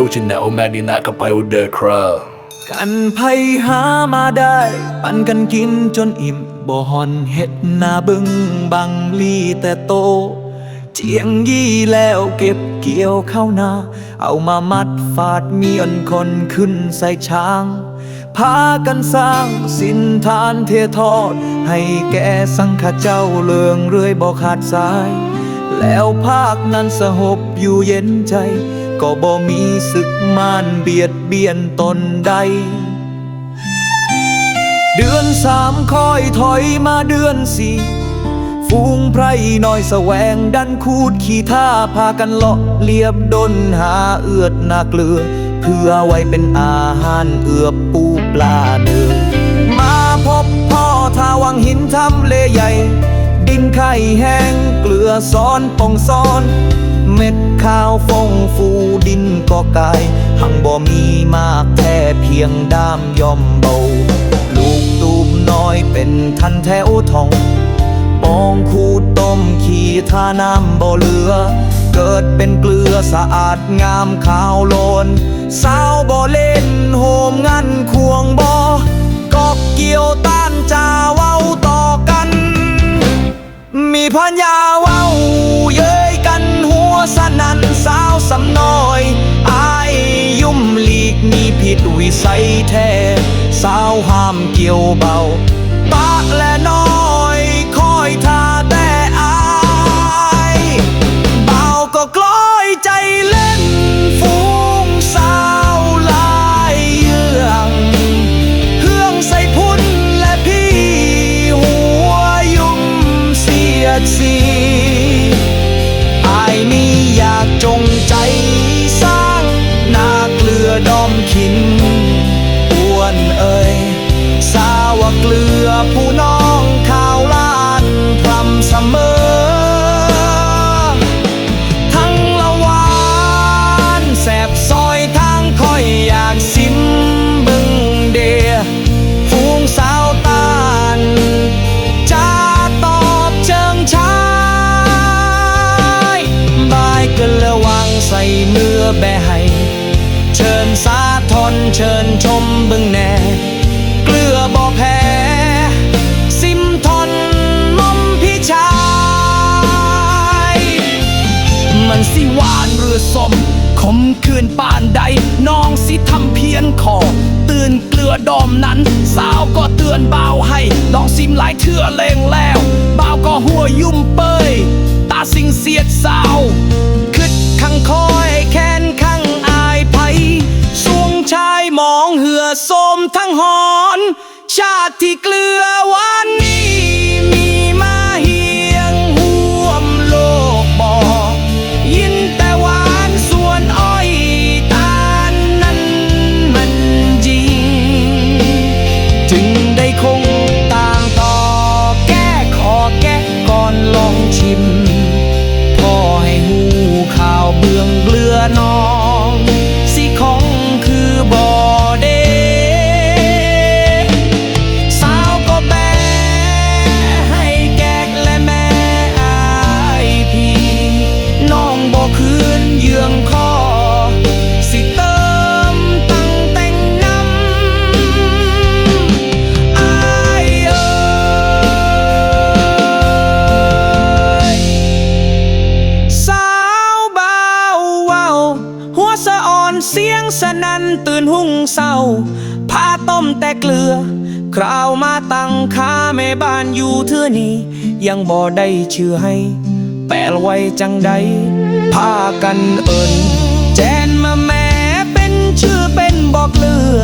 ดูชินแนวแมดีนากับไปอุเดอร์ครากันไผหามาได้ ปันกันกินจนอิ่มบ่หอนเฮ็ดหน้าบึ้งบังลีแต่โต เจียงยี่แล้วเก็บเกี่ยวเข้านา เอามามัดฟาดเมียนคนขึ้นใส่ช้าง พากันสร้างสินทานเททอด ให้แกสังฆเจ้าเลืองเรื่อยบ่ขาดสาย แล้วภาคนั้นสหบอยู่เย็นใจ ก็บ่มีศึกมานเบียดเบียนตนใด เดือนสามคอยถอยมาเดือนสี่ฟูงไพรน้อยแสวงดันคูดขี่ท่าพากันเลาะเลียบดนหาเอือดนาเกลือ เพื่อไว้เป็นอาหารเอือบปูปลาเนื้อมาพบพ่อทาวังหินทำเลใหญ่ ดินไข่แห้งเกลือซ้อนปองซ้อน เม็ด ข้าวฟงฟูดินก็กายหังบ่มีมากแค่เพียงด้ามย่อมเบา ลูกตูมน้อยเป็นทันแถวทองปองคูดต้มขี่ท่าน้ำบ่เหลือ เกิดเป็นเกลือสะอาดงามขาวโลน สาวบ่เล่นโหมงันควงบ่กอบเกี่ยวต้านจาเว้า ใส่แท้ สาวห้ามเกี่ยวเบาปะและ แบให้เชิญสาทนเชิญชมบึงแน่ เกลือบ่แพ้สิมทนมอมพี่ชาย มันสิหวานหรือสมขมคืนป่านใด น้องสิทำเพียนขอตื่นเกลือดอมนั้น สาวก็เตือนเบาให้ลองซิมหลายเทื่อเลงแล้วเบาก็หัวยุ่มเปยตาสิงเสียดสาว ชาติที่เกลือวันนี้มีมาเฮียงห่วมโลกบ่ยินแต่หวานส่วนอ้อยตาลนั้นมันจริง จึงได้คงต่างต่อแก้ขอแก้ก่อนลองชิม พอให้หูข่าวเบื้องเกลือนอ เสียงสนั่นตื่นหุ่งเศร้าพาต้มแต่เกลือ คราวมาตั้งค้าแม่บ้านอยู่เทื่อนี้ ยังบ่ได้ชื่อให้ แปลไว้จังใดพากันเอินแจนมาแม่เป็นชื่อเป็นบอกเลือ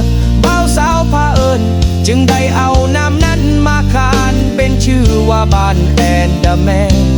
เบาสาวพาเอินจึงได้เอานามนั้นมาขานเป็นชื่อว่าบ้านแอนเดอร์แมน